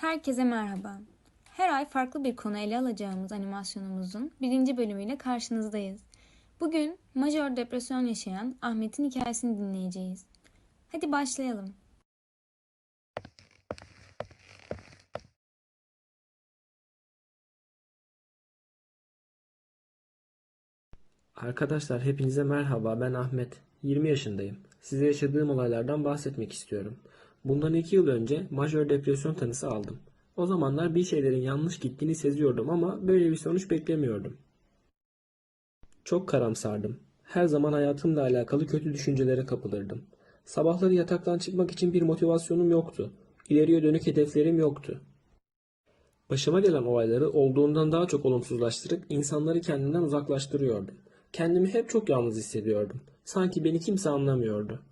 Herkese merhaba. Her ay farklı bir konu ele alacağımız animasyonumuzun birinci bölümüyle karşınızdayız. Bugün majör depresyon yaşayan Ahmet'in hikayesini dinleyeceğiz. Hadi başlayalım. Arkadaşlar hepinize merhaba ben Ahmet. 20 yaşındayım. Size yaşadığım olaylardan bahsetmek istiyorum. Bundan 2 yıl önce majör depresyon tanısı aldım. O zamanlar bir şeylerin yanlış gittiğini seziyordum ama böyle bir sonuç beklemiyordum. Çok karamsardım. Her zaman hayatımla alakalı kötü düşüncelere kapılırdım. Sabahları yataktan çıkmak için bir motivasyonum yoktu. İleriye dönük hedeflerim yoktu. Başıma gelen olayları olduğundan daha çok olumsuzlaştırıp insanları kendimden uzaklaştırıyordum. Kendimi hep çok yalnız hissediyordum. Sanki beni kimse anlamıyordu.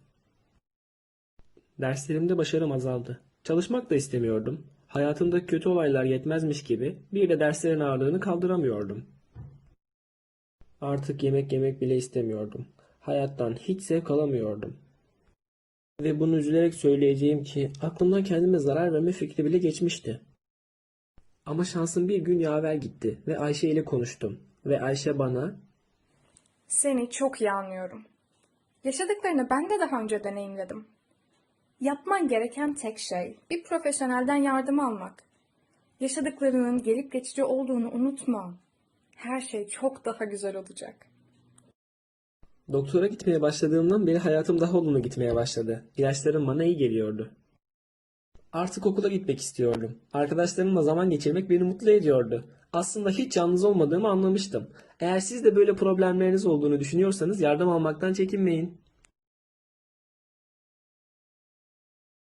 Derslerimde başarım azaldı. Çalışmak da istemiyordum. Hayatımdaki kötü olaylar yetmezmiş gibi bir de derslerin ağırlığını kaldıramıyordum. Artık yemek yemek bile istemiyordum. Hayattan hiç zevk alamıyordum. Ve bunu üzülerek söyleyeceğim ki aklımdan kendime zarar verme fikri bile geçmişti. Ama şansım bir gün yaver gitti ve Ayşe ile konuştum. Ve Ayşe bana Seni çok iyi anlıyorum. Yaşadıklarını ben de daha önce deneyimledim. Yapman gereken tek şey bir profesyonelden yardım almak. Yaşadıklarının gelip geçici olduğunu unutma. Her şey çok daha güzel olacak. Doktora gitmeye başladığımdan beri hayatım daha olumlu gitmeye başladı. İlaçlarım bana iyi geliyordu. Artık okula gitmek istiyordum. Arkadaşlarımla zaman geçirmek beni mutlu ediyordu. Aslında hiç yalnız olmadığımı anlamıştım. Eğer siz de böyle problemleriniz olduğunu düşünüyorsanız yardım almaktan çekinmeyin.